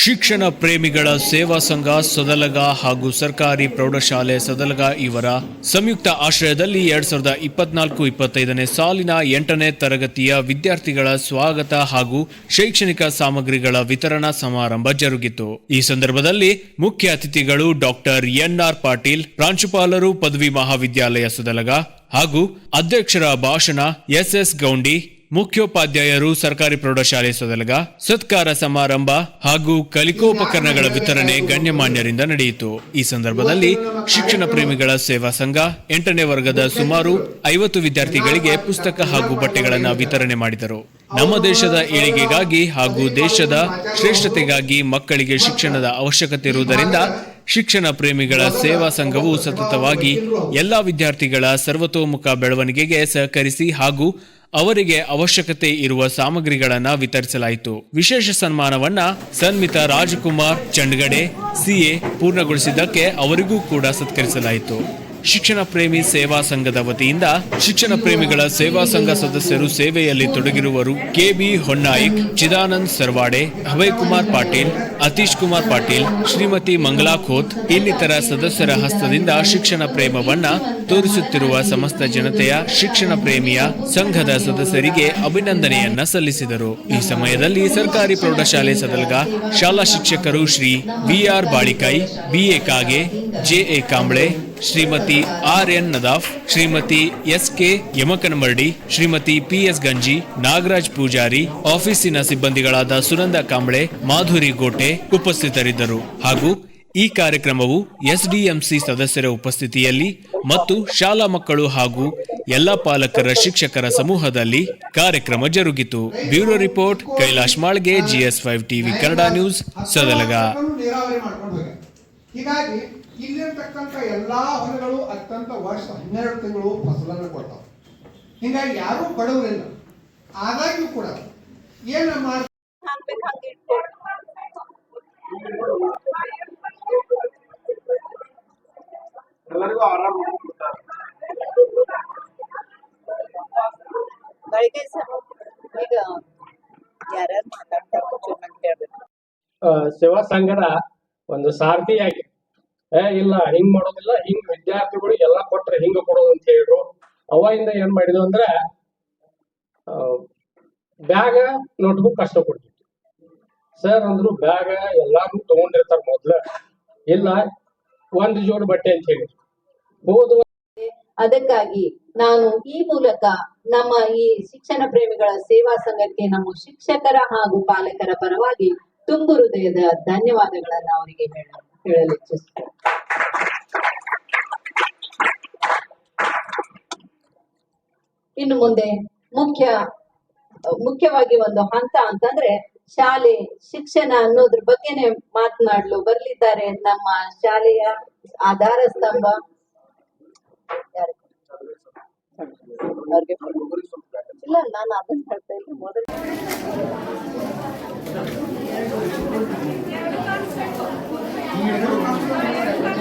ಶಿಕ್ಷಣ ಪ್ರೇಮಿಗಳ ಸೇವಾ ಸಂಘ ಸದಲಗ ಹಾಗೂ ಸರ್ಕಾರಿ ಪ್ರೌಢಶಾಲೆ ಸದಲಗ ಇವರ ಸಂಯುಕ್ತ ಆಶ್ರಯದಲ್ಲಿ ಎರಡ್ ಸಾವಿರದ ಇಪ್ಪತ್ನಾಲ್ಕು ಇಪ್ಪತ್ತೈದನೇ ಸಾಲಿನ ಎಂಟನೇ ತರಗತಿಯ ವಿದ್ಯಾರ್ಥಿಗಳ ಸ್ವಾಗತ ಹಾಗೂ ಶೈಕ್ಷಣಿಕ ಸಾಮಗ್ರಿಗಳ ವಿತರಣಾ ಸಮಾರಂಭ ಜರುಗಿತು. ಈ ಸಂದರ್ಭದಲ್ಲಿ ಮುಖ್ಯ ಅತಿಥಿಗಳು ಡಾಕ್ಟರ್ ಎನ್ಆರ್ ಪಾಟೀಲ್, ಪ್ರಾಂಶುಪಾಲರು ಪದವಿ ಮಹಾವಿದ್ಯಾಲಯ ಸದಲಗ ಹಾಗೂ ಅಧ್ಯಕ್ಷರ ಭಾಷಣ ಎಸ್ ಎಸ್ ಗೌಂಡಿ ಮುಖ್ಯೋಪಾಧ್ಯಾಯರು ಸರ್ಕಾರಿ ಪ್ರೌಢಶಾಲೆ ಸದಲಗ ಸತ್ಕಾರ ಸಮಾರಂಭ ಹಾಗೂ ಕಲಿಕೋಪಕರಣಗಳ ವಿತರಣೆ ಗಣ್ಯಮಾನ್ಯರಿಂದ ನಡೆಯಿತು. ಈ ಸಂದರ್ಭದಲ್ಲಿ ಶಿಕ್ಷಣ ಪ್ರೇಮಿಗಳ ಸೇವಾ ಸಂಘ ಎಂಟನೇ ವರ್ಗದ ಸುಮಾರು ಐವತ್ತು ವಿದ್ಯಾರ್ಥಿಗಳಿಗೆ ಪುಸ್ತಕ ಹಾಗೂ ಬಟ್ಟೆಗಳನ್ನು ವಿತರಣೆ ಮಾಡಿದರು. ನಮ್ಮ ದೇಶದ ಏಳಿಗೆಗಾಗಿ ಹಾಗೂ ದೇಶದ ಶ್ರೇಷ್ಠತೆಗಾಗಿ ಮಕ್ಕಳಿಗೆ ಶಿಕ್ಷಣದ ಅವಶ್ಯಕತೆ ಇರುವುದರಿಂದ ಶಿಕ್ಷಣ ಪ್ರೇಮಿಗಳ ಸೇವಾ ಸಂಘವು ಸತತವಾಗಿ ಎಲ್ಲಾ ವಿದ್ಯಾರ್ಥಿಗಳ ಸರ್ವತೋಮುಖ ಬೆಳವಣಿಗೆಗೆ ಸಹಕರಿಸಿ ಹಾಗೂ ಅವರಿಗೆ ಅವಶ್ಯಕತೆ ಇರುವ ಸಾಮಗ್ರಿಗಳನ್ನು ವಿತರಿಸಲಾಯಿತು. ವಿಶೇಷ ಸನ್ಮಾನವನ್ನ ಸನ್ಮಿತ ರಾಜಕುಮಾರ್ ಚಂಡ್ಗಡೆ, ಸಿಎ ಪೂರ್ಣಗೊಳಿಸಿದ್ದಕ್ಕೆ ಅವರಿಗೂ ಕೂಡ ಸತ್ಕರಿಸಲಾಯಿತು. ಶಿಕ್ಷಣ ಪ್ರೇಮಿ ಸೇವಾ ಸಂಘದ ವತಿಯಿಂದ ಶಿಕ್ಷಣ ಪ್ರೇಮಿಗಳ ಸೇವಾ ಸಂಘ ಸದಸ್ಯರು ಸೇವೆಯಲ್ಲಿ ತೊಡಗಿರುವರು ಕೆಬಿ ಹೊನ್ನಾಯಿಕ್, ಚಿದಾನಂದ್ ಸರ್ವಾಡೆ ಅಭಯ್ ಕುಮಾರ್ ಪಾಟೀಲ್, ಅತೀಶ್ ಕುಮಾರ್ ಪಾಟೀಲ್, ಶ್ರೀಮತಿ ಮಂಗಲಾ ಖೋತ್ ಇನ್ನಿತರ ಸದಸ್ಯರ ಹಸ್ತದಿಂದ ಶಿಕ್ಷಣ ಪ್ರೇಮವನ್ನ ತೋರಿಸುತ್ತಿರುವ ಸಮಸ್ತ ಜನತೆಯ ಶಿಕ್ಷಣ ಪ್ರೇಮಿಯ ಸಂಘದ ಸದಸ್ಯರಿಗೆ ಅಭಿನಂದನೆಯನ್ನ ಸಲ್ಲಿಸಿದರು. ಈ ಸಮಯದಲ್ಲಿ ಸರ್ಕಾರಿ ಪ್ರೌಢಶಾಲೆ ಸದಲ್ಗ ಶಾಲಾ ಶಿಕ್ಷಕರು Shri B R Balikai B A Kage JA Kamble Shrimati R N Nadaf, Shrimati S K Yamakanmardi, Shrimati P S Ganji, Nagaraj Pujari, ಆಫೀಸಿನ ಸಿಬ್ಬಂದಿಗಳಾದ ಸುನಂದ ಕಾಂಬ್ಳೆ, ಮಾಧುರಿ ಗೋಟೆ ಉಪಸ್ಥಿತರಿದ್ದರು. ಹಾಗೂ ಈ ಕಾರ್ಯಕ್ರಮವು ಎಸ್ಡಿಎಂಸಿ ಸದಸ್ಯರ ಉಪಸ್ಥಿತಿಯಲ್ಲಿ ಮತ್ತು ಶಾಲಾ ಮಕ್ಕಳು ಹಾಗೂ ಎಲ್ಲ ಪಾಲಕರ ಶಿಕ್ಷಕರ ಸಮೂಹದಲ್ಲಿ ಕಾರ್ಯಕ್ರಮ ಜರುಗಿತು. Bureau report, Kailash Malge, GS five TV, Kannada news Sadalaga ಇಲ್ಲಿರ್ತಕ್ಕಂಥ ಎಲ್ಲಾ ಹೊಲಗಳು ಅತ್ಯಂತ ವರ್ಷ ಹನ್ನೆರಡು ತಿಂಗಳು ಫಸಲನ್ನು ಕೊಡ್ತಾವ. ಹಿಂಗಾಗಿ ಯಾರೂ ಬಡವರಿಲ್ಲ. ಆದಾಗ್ಯೂ ಕೂಡ ಏನ ಮಾಡ ಎಲ್ಲರಿಗೂ ಆರಾಮ ಈಗ ಯಾರ್ಯಾರು ಮಾತಾಡ್ತಾರ ಸೇವಾ ಸಂಘದ ಒಂದು ಸಾರಥಿಯಾಗಿ ಏ, ಇಲ್ಲ, ಹಿಂಗ್ ಮಾಡೋದಿಲ್ಲ, ಹಿಂಗ್ ವಿದ್ಯಾರ್ಥಿಗಳು ಎಲ್ಲಾ ಕೊಟ್ರೆ ಹಿಂಗ ಕೊಡೋದು ಅಂತ ಹೇಳಿದ್ರು ಅವಾಗಿಂದ ಏನ್ ಮಾಡಿದ್ರು ಅಂದ್ರ ಬ್ಯಾಗ ನೋಟ್ಬುಕ್ ಅಷ್ಟ ಕೊಡ್ತಿತ್ತು ಸರ್ ಅಂದ್ರು, ಬ್ಯಾಗ ಎಲ್ಲಾರು ತಗೊಂಡಿರ್ತಾರ ಮೊದ್ಲ. ಇಲ್ಲ, ಒಂದ್ ಜೋಡ್ ಬಟ್ಟೆ ಅಂತ ಹೇಳಿ ಹೋದ ಅದಕ್ಕಾಗಿ ನಾನು ಈ ಮೂಲಕ ನಮ್ಮ ಈ ಶಿಕ್ಷಣ ಪ್ರೇಮಿಗಳ ಸೇವಾ ಸಂಘಕ್ಕೆ ನಮ್ಮ ಶಿಕ್ಷಕರ ಹಾಗೂ ಪಾಲಕರ ಪರವಾಗಿ ತುಂಬು ಹೃದಯದ ಧನ್ಯವಾದಗಳನ್ನು ಅವರಿಗೆ ಹೇಳ ಇನ್ನು ಮುಂದೆ ಮುಖ್ಯ ಮುಖ್ಯವಾಗಿ ಒಂದು ಹಂತ ಅಂತಂದ್ರೆ ಶಾಲೆ, ಶಿಕ್ಷಣ ಅನ್ನೋದ್ರ ಬಗ್ಗೆನೆ ಮಾತನಾಡಲು, ಬರ್ಲಿದ್ದಾರೆ ನಮ್ಮ ಶಾಲೆಯ ಆಧಾರ ಸ್ತಂಭ. ಇಲ್ಲ, ನಾನು ಅದನ್ನ ಹೇಳ್ತಾ ಇಲ್ಲ ಮೊದಲು. Thank ಆರಾಮ 何?